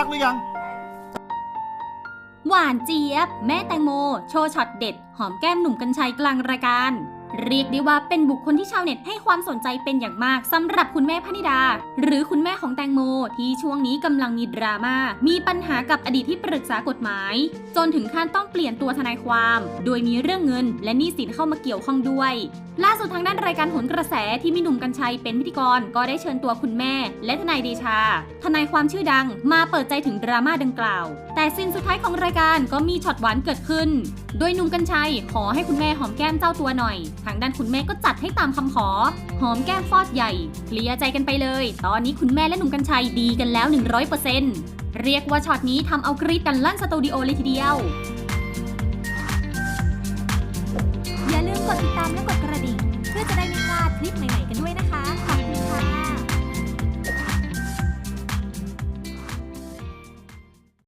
ักหรือยัง หวานเจี๊ยบ แม่แตงโม โชว์ช็อตเด็ด หอมแก้มหนุ่มกัญชัยกลางรายการ เรียกได้ว่าเป็นบุคคลที่ชาวเน็ตให้ความสนใจเป็นอย่างมากสำหรับคุณแม่พนิดา หรือคุณแม่ของแตงโม ที่ช่วงนี้กำลังมีดราม่ามีปัญหากับอดีตที่ปรึกษากฎหมาย จนถึงขั้นต้องเปลี่ยนตัวทนายความ โดยมีเรื่องเงิน และหนี้สินเข้ามาเกี่ยวข้องด้วย ล่าสุดทางด้านรายการหนกระแสที่มีหนุ่มกัญชัยเป็นพิธีกรก็ได้เชิญตัวคุณแม่ และทนายเดชา ทนายความชื่อดัง มาเปิดใจถึงดราม่าดังกล่าว แต่สิ้นสุดท้ายของรายการก็มีช็อตหวานเกิดขึ้นโดยหนุ่มกัญชัยขอให้คุณแม่หอมแก้มเจ้าตัวหน่อย ทางด้านคุณแม่ก็จัดให้ตามคำขอ หอมแก้มฟอดใหญ่เคลียร์ใจกันไปเลย ตอนนี้คุณแม่และหนุ่มกัญชัยดีกันแล้ว 100%เรียกว่าช็อตนี้ทำเอากรีดกันลั่นสตูดิโอเลยทีเดียว อย่าลืมกดติดตามและกดกระดิ่ง เพื่อจะได้ไม่พลาดคลิปใหม่ๆกันด้วยนะคะ